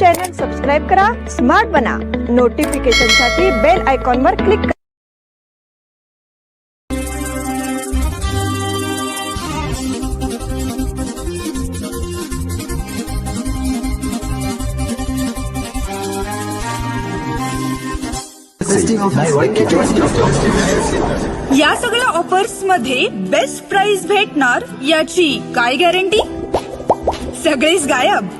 Channel subscribe करा smart बना. नोटिफिकेशनसाठी bell आयकॉनवर क्लिक करा. या सगळ्या ऑफर्समध्ये बेस्ट प्राइस भेटणार याची काय गॅरंटी सगळेच गायब.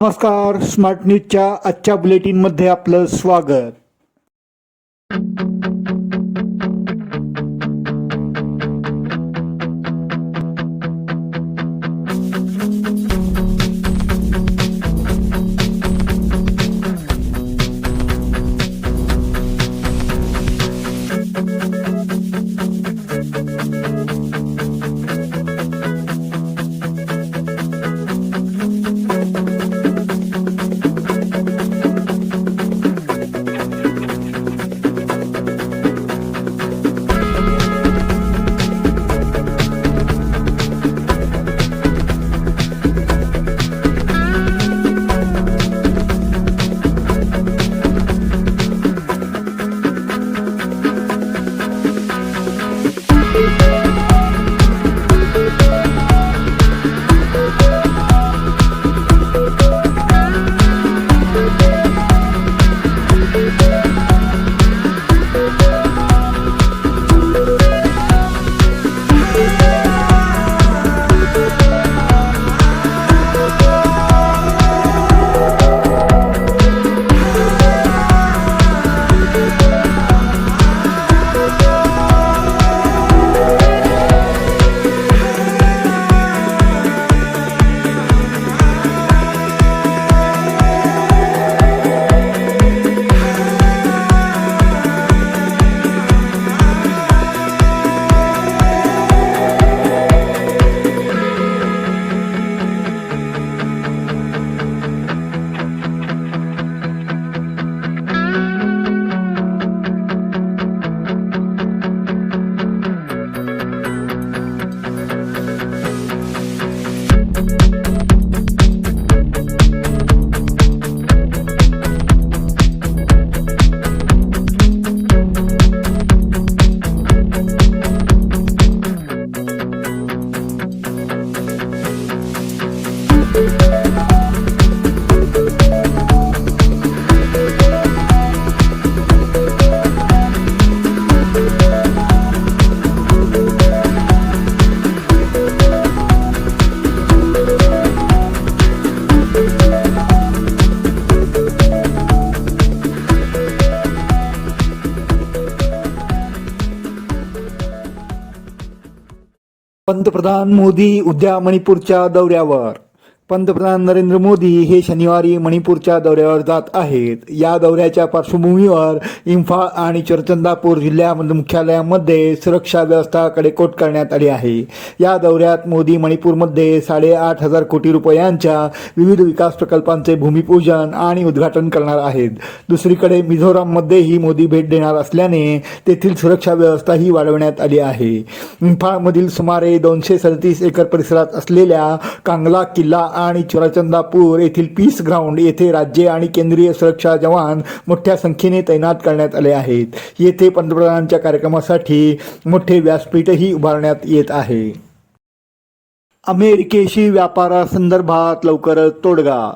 नमस्कार स्मार्ट न्यूजच्या आजच्या बुलेटिनमध्ये आपलं स्वागत. पंतप्रधान मोदी उद्या मणिपूरच्या दौऱ्यावर. पंतप्रधान नरेंद्र मोदी हे शनिवारी मणिपूरच्या दौऱ्यावर जात आहेत. या दौऱ्याच्या पार्श्वभूमीवर इम्फाळ आणि चरचंदापूर जिल्ह्या मुख्यालयामध्ये सुरक्षा व्यवस्था कडेकोट करण्यात आली आहे. या दौऱ्यात मोदी मणिपूरमध्ये साडेआठ हजार कोटी रुपयांच्या विविध विकास प्रकल्पांचे भूमिपूजन आणि उद्घाटन करणार आहेत. दुसरीकडे मिझोराममध्येही मोदी भेट देणार असल्याने तेथील सुरक्षा व्यवस्थाही वाढवण्यात आली आहे. इम्फाळमधील सुमारे दोनशे सदतीस एकर परिसरात असलेल्या कांगला किल्ला आणि चुराचंदापूर येथील पीस ग्राउंड येथे राज्य आणि केंद्रीय सुरक्षा जवान मोठ्या संख्येने तैनात करण्यात आले आहेत. येथे पंतप्रधानांच्या कार्यक्रमासाठी मोठे व्यासपीठही उभारण्यात येत आहे. अमेरिकेशी व्यापारासंदर्भात लवकरच तोडगा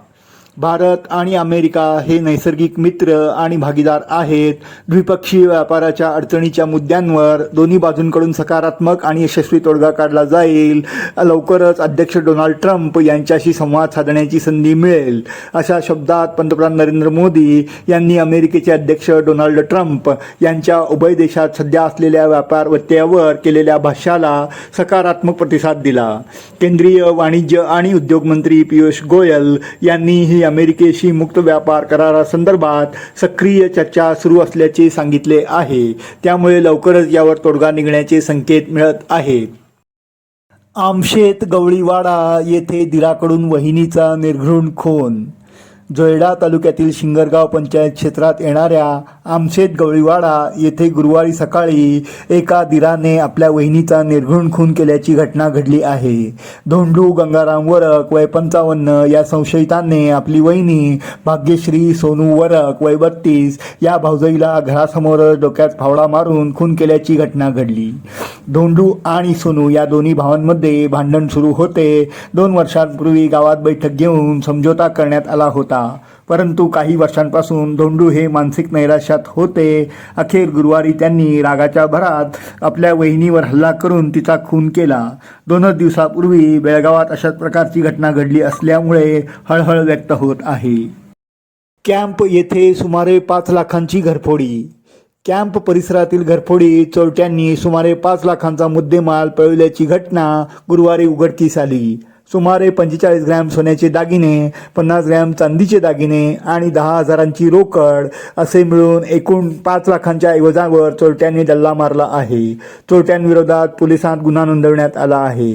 भारत आणि अमेरिका हे नैसर्गिक मित्र आणि भागीदार आहेत. द्विपक्षीय व्यापाराच्या अडचणीच्या मुद्द्यांवर दोन्ही बाजूंकडून सकारात्मक आणि यशस्वी तोडगा काढला जाईल. लवकरच अध्यक्ष डोनाल्ड ट्रम्प यांच्याशी संवाद साधण्याची संधी मिळेल. अशा शब्दात पंतप्रधान नरेंद्र मोदी यांनी अमेरिकेचे अध्यक्ष डोनाल्ड ट्रम्प यांच्या उभय देशात सध्या असलेल्या व्यापार व्यत्ययावर केलेल्या भाष्याला सकारात्मक प्रतिसाद दिला. केंद्रीय वाणिज्य आणि उद्योग मंत्री पियुष गोयल यांनीही अमेरिकेशी मुक्त व्यापार करारासंदर्भात सक्रिय चर्चा सुरू असल्याचे सांगितले आहे. त्यामुळे लवकरच यावर तोडगा निघण्याचे संकेत मिळत आहेत आमशेत गवळीवाडा येथे दिराकडून वहिनीचा निर्घृण खून जोयडा तालुक्यातील शिंगरगाव पंचायत क्षेत्रात येणाऱ्या आमशेत गवळीवाडा येथे गुरुवारी सकाळी एका दिराने आपल्या वहिनीचा निर्घृण खून केल्याची घटना घडली आहे. धोंडू गंगाराम वरक वय पंचावन्न या संशयितांनी आपली वहिनी भाग्यश्री सोनू वरक वय बत्तीस या भाऊजाईला घरासमोर डोक्यात फावडा मारून खून केल्याची घटना घडली. धोंडू आणि सोनू या दोन्ही भावांमध्ये भांडण सुरू होते. दोन वर्षांपूर्वी गावात बैठक घेऊन समझोता करण्यात आला होता. परंतु काही वर्षांपासून धोंडू हे मानसिक नैराश्यात होते. अखेर गुरुवारी त्यांनी रागाच्या भरात आपल्या वहिनीवर हल्ला करून तिचा खून केला. दोनच दिवसापूर्वी बेळगावात अशाच प्रकारची घटना घडली असल्यामुळे हळहळ व्यक्त होत आहे. कॅम्प येथे सुमारे पाच लाखांची घरफोडी. कॅम्प परिसरातील घरफोडी चोरट्यांनी सुमारे पाच लाखांचा मुद्देमाल पळविल्याची घटना गुरुवारी उघडकीस आली. सुमारे पंचेचाळीस ग्रॅम सोन्याचे दागिने पन्नास ग्रॅम चांदीचे दागिने आणि दहा हजारांची रोकड असे मिळून एकूण पाच लाखांच्या ऐवजावर चोरट्यांनी डल्ला मारला आहे. चोरट्यांविरोधात पोलिसांत गुन्हा नोंदवण्यात आला आहे.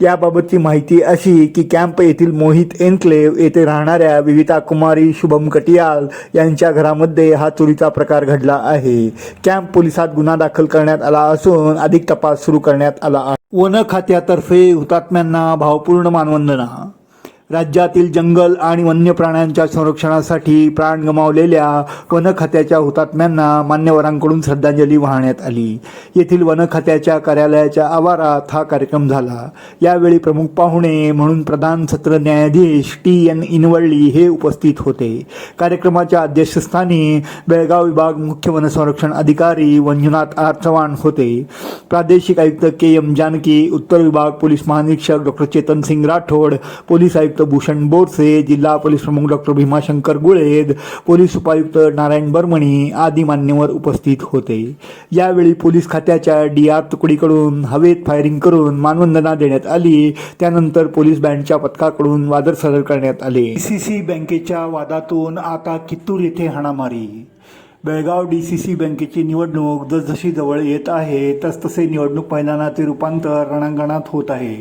याबाबतची माहिती अशी की कॅम्प येथील मोहित एन्क्लेव येथे राहणाऱ्या विविता कुमारी शुभम कटियाल यांच्या घरामध्ये हा चोरीचा प्रकार घडला आहे. कॅम्प पोलिसात गुन्हा दाखल करण्यात आला असून अधिक तपास सुरू करण्यात आला आहे. वन खात्यातर्फे हुतात्म्यांना भावपूर्ण मानवंदना. राज्यातील जंगल आणि वन्य प्राण्यांच्या संरक्षणासाठी प्राण गमावलेल्या वन खात्याच्या हुतात्म्यांना मान्यवरांकडून श्रद्धांजली वाहण्यात आली. येथील वन खात्याच्या कार्यालयाच्या आवारात हा कार्यक्रम झाला. यावेळी प्रमुख पाहुणे म्हणून प्रधान सत्र न्यायाधीश टी एन इनवळली हे उपस्थित होते. कार्यक्रमाच्या अध्यक्षस्थानी बेळगाव विभाग मुख्य वनसंरक्षण अधिकारी मंजुनाथ आर चव्हाण होते. प्रादेशिक आयुक्त के एम जानकी उत्तर विभाग पोलीस महानिरीक्षक डॉक्टर चेतन सिंग राठोड पोलीस आयुक्त भूषण बोरसे जिल्हा पोलीस प्रमुख डॉक्टर भीमाशंकर गुळेद पोलीस उपायुक्त नारायण बर्मणी आदी मान्यवर उपस्थित होते. यावेळी पोलीस खात्याच्या डी आर तुकडीकडून हवेत फायरिंग करून मानवंदना देण्यात आली. त्यानंतर पोलीस बँडच्या पथकाकडून वादर सादर करण्यात आले. सी सी बँकेच्या वादातून आता कित्तूर येथे हाणामारी. बेळगाव डी सी सी बँकेची निवडणूक जसजशी जवळ येत आहे तसतसे निवडणूक मैदानाचे रूपांतर रणांगणात होत आहे.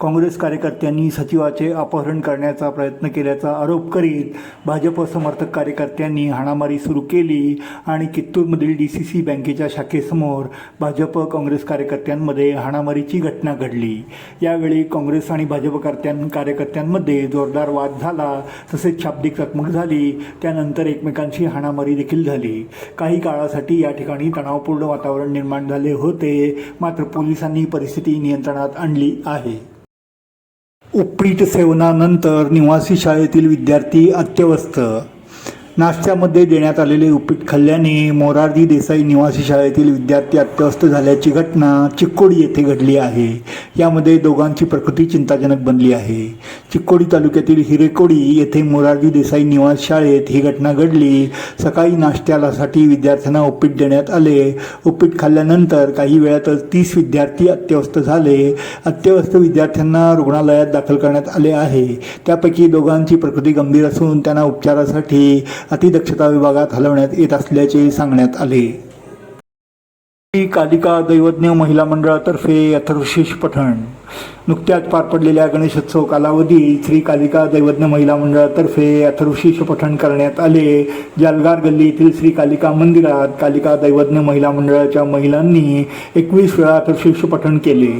काँग्रेस कार्यकर्त्यांनी सचिवाचे अपहरण करण्याचा प्रयत्न केल्याचा आरोप करीत भाजप समर्थक कार्यकर्त्यांनी हाणामारी सुरू केली आणि कित्तूरमधील डी सी सी बँकेच्या शाखेसमोर भाजप काँग्रेस कार्यकर्त्यांमध्ये हाणामारीची घटना घडली. यावेळी काँग्रेस आणि भाजपकर्त्यां कार्यकर्त्यांमध्ये जोरदार वाद झाला तसेच शाब्दिक चकमक झाली त्यानंतर एकमेकांशी हाणामारी देखील झाली. काही काळासाठी या ठिकाणी तणावपूर्ण वातावरण निर्माण झाले होते. मात्र पोलिसांनी परिस्थिती नियंत्रणात आणली आहे. उपीट सेवनानंतर निवासी शाळेतील विद्यार्थी अत्यवस्थ नाश्त्यामध्ये देण्यात आलेले उपीट खाल्ल्याने मोरारजी देसाई निवासी शाळेतील विद्यार्थी अत्यवस्थ झाल्याची घटना चिक्कोडी येथे घडली आहे. यामध्ये दोघांची प्रकृती चिंताजनक बनली आहे. चिक्कोडी तालुक्यातील हिरेकोडी येथे मोरारजी देसाई निवास शाळेत ही घटना घडली. सकाळी नाश्त्यालासाठी विद्यार्थ्यांना उपीट देण्यात आले. उपीट खाल्ल्यानंतर काही वेळातच तीस विद्यार्थी अत्यवस्थ झाले. अत्यवस्थ विद्यार्थ्यांना रुग्णालयात दाखल करण्यात आले आहे. त्यापैकी दोघांची प्रकृती गंभीर असून त्यांना उपचारासाठी अतिदक्षता विभागात हलवण्यात येत असल्याचे सांगण्यात आले. कालिका दैवज्ञ महिला मंडळातर्फे अथर्वशेष पठण. नुकत्याच पार पडलेल्या गणेशोत्सव कालावधीत श्री कालिका दैवज्ञ महिला मंडळातर्फे अथर्वशेष पठण करण्यात आले. जालगार गल्ली येथील श्री कालिका मंदिरात कालिका दैवज्ञ महिला मंडळाच्या महिलांनी एकवीस वेळा अथर्वशेष पठण केले.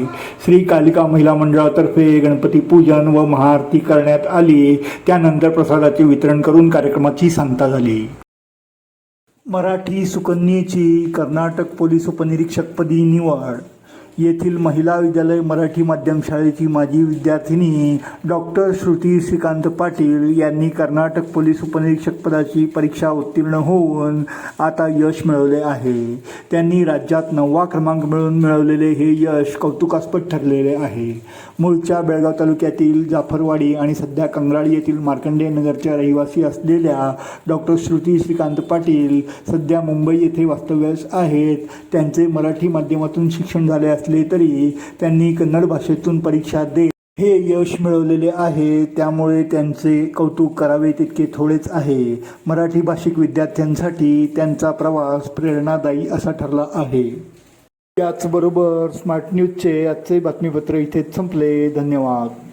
श्री कालिका महिला मंडळातर्फे गणपती पूजन व महाआरती करण्यात आली. त्यानंतर प्रसादाचे वितरण करून कार्यक्रमाची सांगता झाली. मराठी सुकन्येची कर्नाटक पोलीस उपनिरीक्षकपदी निवड येथील महिला विद्यालय मराठी माध्यम शाळेची माजी विद्यार्थिनी डॉक्टर श्रुती श्रीकांत पाटील यांनी कर्नाटक पोलीस उपनिरीक्षक पदाची परीक्षा उत्तीर्ण होऊन आता यश मिळवले आहे. त्यांनी राज्यात नववा क्रमांक मिळवून मिळवलेले हे यश कौतुकास्पद ठरलेले आहे. मूळच्या बेळगाव तालुक्यातील जाफरवाडी आणि सध्या कंगराळी येथील मार्कंडे नगरच्या रहिवासी असलेल्या डॉक्टर श्रुती श्रीकांत पाटील सध्या मुंबई येथे वास्तव्यास आहेत. त्यांचे मराठी माध्यमातून शिक्षण झाले असले तरी त्यांनी कन्नड भाषेतून परीक्षा देत हे यश मिळवलेले आहे त्यामुळे त्यांचे कौतुक करावे तितके थोडेच आहे. मराठी भाषिक विद्यार्थ्यांसाठी त्यांचा प्रवास प्रेरणादायी असा ठरला आहे. याचबरोबर स्मार्ट न्यूजचे आजचे बातमीपत्र इथेच संपले. धन्यवाद.